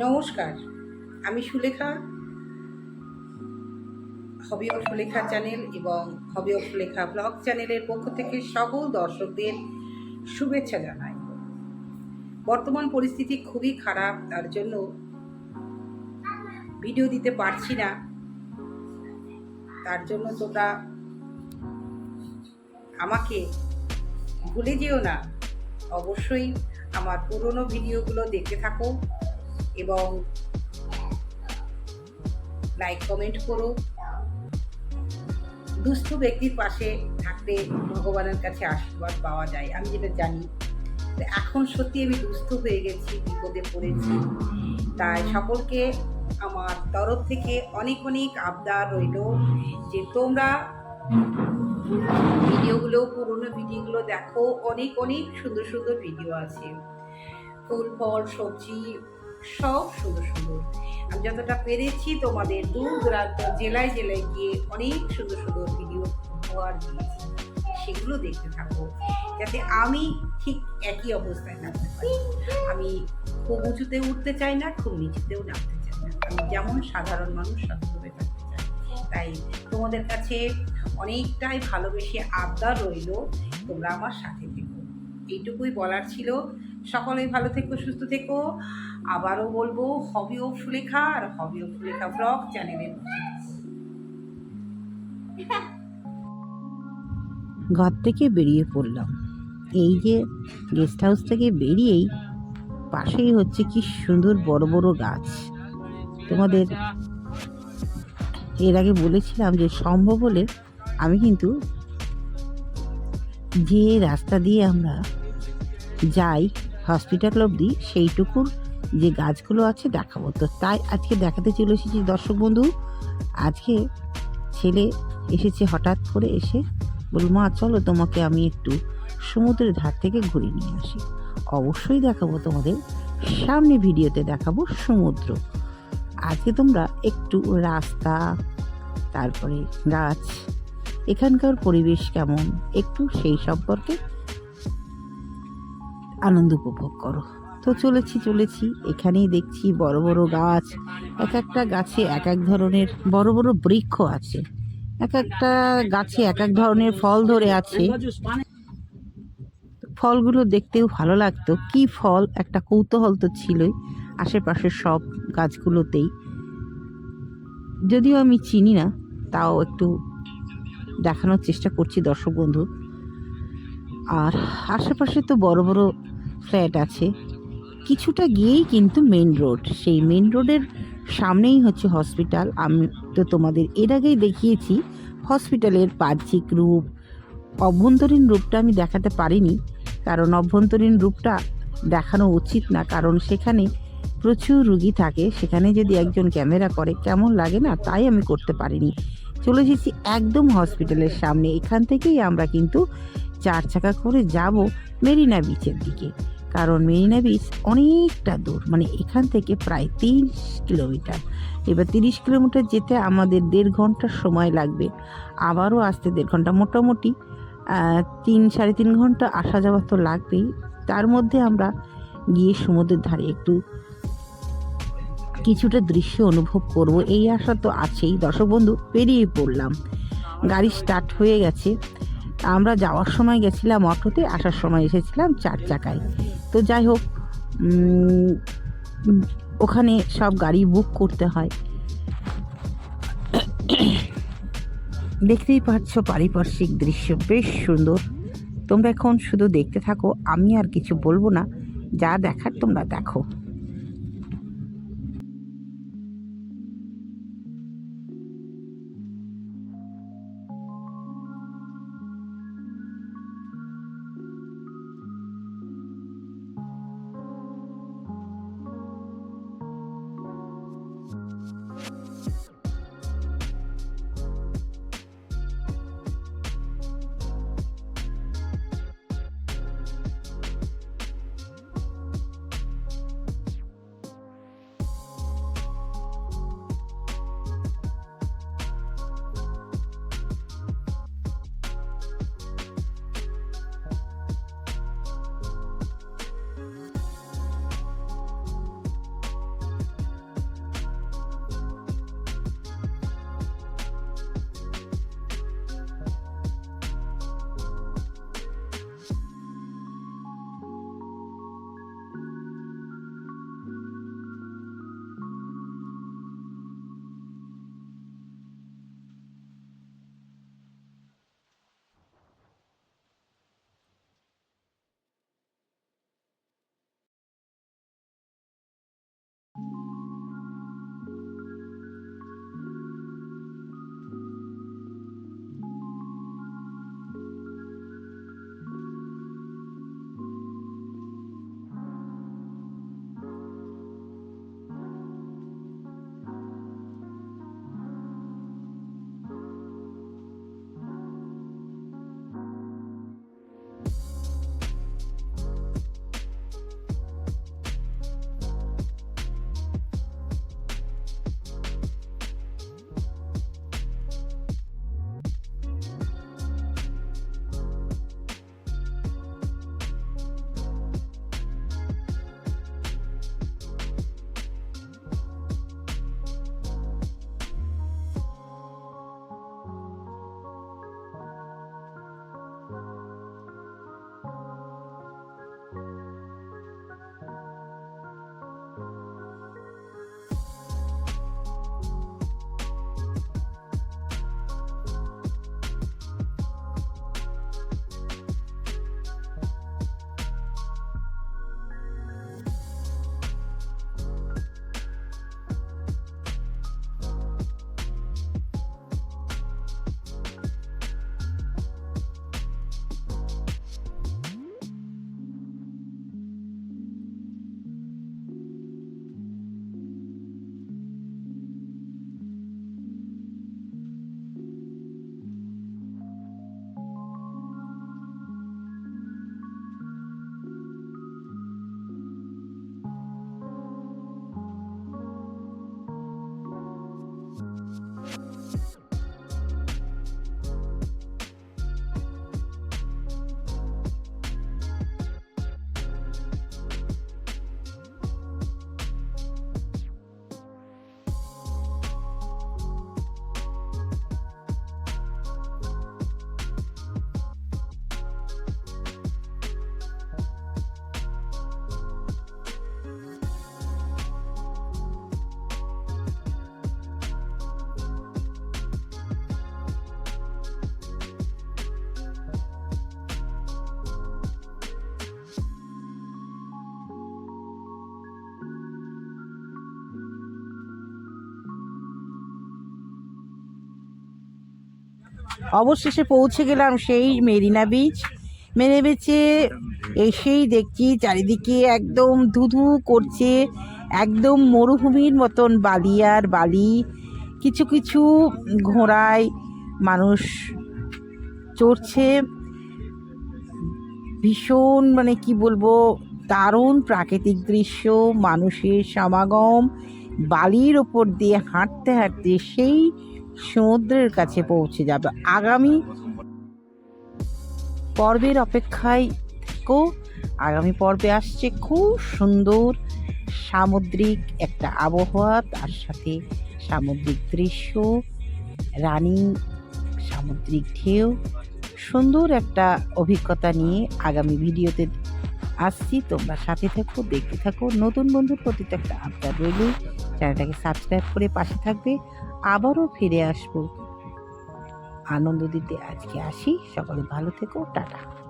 নমস্কার, আমি Sulekha hobby of Sulekha channel এবং হবি অফ সুলেখা ব্লগ চ্যানেলের পক্ষ থেকে সকল দর্শকদের শুভেচ্ছা জানাই। বর্তমান পরিস্থিতি খুবই খারাপ, তার জন্য ভিডিও দিতে পারছি না। তার জন্য তোমরা আমাকে ভুলে যেও না। অবশ্যই আমার পুরনো ভিডিওগুলো দেখতে থাকো। এবং লাইক কমেন্ট করো। দুস্থ ব্যক্তির পাশে থাকলে ভগবানের কাছে আশীর্বাদ পাওয়া যায়, আমি যেটা জানি। এখন সত্যি আমি দুস্থ হয়ে গেছি, বিপদে পড়েছি। তাই সকলকে আমার তরফ থেকে অনেক অনেক আবদার রইল যে তোমরা ভিডিওগুলো, পুরনো ভিডিওগুলো দেখো। অনেক অনেক সুন্দর সুন্দর ভিডিও আছে। ফুল, ফল, সবজি সব সুন্দর সুন্দর। আমি যতটা পেরেছি তোমাদের দূর দূরান্ত, জেলায় জেলায় গিয়ে অনেক সুন্দর সুন্দর ভিডিও উপহার দিয়েছি। সেগুলো দেখতে থাকো, যাতে আমি ঠিক একই অবস্থায় থাকতে পারি। আমি খুব উঁচুতে উঠতে চাই না, খুব নিচুতেও নামতে চাই না। আমি যেমন সাধারণ মানুষ সবভাবে থাকতে চাই। তাই তোমাদের কাছে অনেকটাই ভালোবেসে আবদার রইল তোমরা আমার সাথে এইটুকুই বলার ছিল। সকলেই ভালো থেকো, সুস্থ থেকো। আবারও বলব, হবি ও সুলেখা আর হবি ও সুলেখা ব্লগ চ্যানেলের ঘর থেকে বেরিয়ে পড়লাম। এই যে গেস্ট হাউস থেকে বেরিয়েই পাশেই হচ্ছে কি সুন্দর বড় বড় গাছ। তোমাদের এর আগে বলেছিলাম যে সম্ভব হলে আমি কিন্তু যে রাস্তা দিয়ে আমরা যাই হসপিটাল অবধি সেইটুকুর যে গাছগুলো আছে দেখাবো। তো তাই আজকে দেখাতে চলে এসেছি দর্শক বন্ধু। আজকে ছেলে এসেছে হঠাৎ করে এসে বল মা, চলো তোমাকে আমি একটু সমুদ্রের ধার থেকে ঘুরে নিয়ে আসি। অবশ্যই দেখাবো তোমাদের। সামনে ভিডিওতে দেখাবো সমুদ্র। আজকে তোমরা একটু রাস্তা, তারপরে গাছ, এখানকার পরিবেশ কেমন, একটু সেই সম্পর্কে আনন্দ উপভোগ করো। তো চলেছি চলেছি। এখানেই দেখছি বড় বড় গাছ, এক একটা গাছে এক এক ধরনের বড় বড় বৃক্ষ আছে। এক একটা গাছে এক এক ধরনের ফল ধরে আছে। ফলগুলো দেখতেও ভালো লাগতো। কি ফল? একটা কৌতূহল তো ছিলই আশেপাশের সব গাছগুলোতেই। যদিও আমি চিনি না, তাও একটু দেখানোর চেষ্টা করছি দর্শক বন্ধু। আর আশেপাশে তো বড় বড় ফ্ল্যাট আছে। কিছুটা গিয়েই কিন্তু মেন রোড। সেই মেন রোডের সামনেই হচ্ছে হসপিটাল। আমি তো তোমাদের এর আগেই দেখিয়েছি, হসপিটালের বাহ্যিক রূপ। অভ্যন্তরীণ রূপটা আমি দেখাতে পারিনি, কারণ অভ্যন্তরীণ রূপটা দেখানো উচিত না, কারণ সেখানে প্রচুর রুগী থাকে। সেখানে যদি একজন ক্যামেরা করে, কেমন লাগে না, তাই আমি করতে পারিনি। চলে এসেছি একদম হসপিটালের সামনে। এখান থেকেই আমরা কিন্তু চার চাকা করে যাব মেরিনা বিচের দিকে। কারণ মেরিনা বিচ অনেকটা দূর মানে এখান থেকে প্রায় তিরিশ কিলোমিটার। এবার তিরিশ কিলোমিটার যেতে আমাদের দেড় ঘণ্টা সময় লাগবে। আবারও আসতে দেড় ঘণ্টা মোটামুটি তিন, সাড়ে তিন ঘণ্টা আসা যাওয়া তো লাগবেই। তার মধ্যে আমরা গিয়ে সমুদ্রের ধারে একটু কিছুটা দৃশ্য অনুভব করব। এই আশা তো আছেই। দর্শক বন্ধু, পেরিয়ে পড়লাম। গাড়ি স্টার্ট হয়ে গেছে। আমরা যাওয়ার সময় গেছিলাম অটোতে, আসার সময় এসেছিলাম চার চাকায়। তো যাই হোক ওখানে সব গাড়ি বুক করতে হয়। দেখতেই পাচ্ছ পারিপার্শ্বিক দৃশ্য, বেশ সুন্দর। তোমরা এখন শুধু দেখতে থাকো, আমি আর কিছু বলব না, যা দেখার তোমরা দেখো। অবশেষে পৌঁছে গেলাম সেই মেরিনা বিচ মেরে বেচে এসেই দেখছি চারিদিকে একদম ধুধু করছে, একদম মরুভূমির মতন বালি আর বালি। কিছু কিছু ঘোড়ায় মানুষ চড়ছে। ভীষণ মানে কি বলব, দারুণ প্রাকৃতিক দৃশ্য, মানুষের সমাগম, বালির ওপর দিয়ে হাঁটতে হাঁটতে সেই সমুদ্রের কাছে পৌঁছে যাবে। আগামী পর্বের অপেক্ষায় থেকো। আগামী পর্বে আসছে খুব সুন্দর সামুদ্রিক একটা আবহাওয়া, তার সাথে সামুদ্রিক দৃশ্য, রানিং, সামুদ্রিক ঢেউ, সুন্দর একটা অভিজ্ঞতা নিয়ে আগামী ভিডিওতে আসছি। তোমরা সাথে থাকো, দেখতে থাকো। নতুন বন্ধুর প্রতি একটা আবদার রইল চ্যানেলটাকে সাবস্ক্রাইব করে পাশে থাকবে। আবারও ফিরে আসব। আনন্দ দিতে আজকে আসি। সকলে ভালো থেকো। টাটা।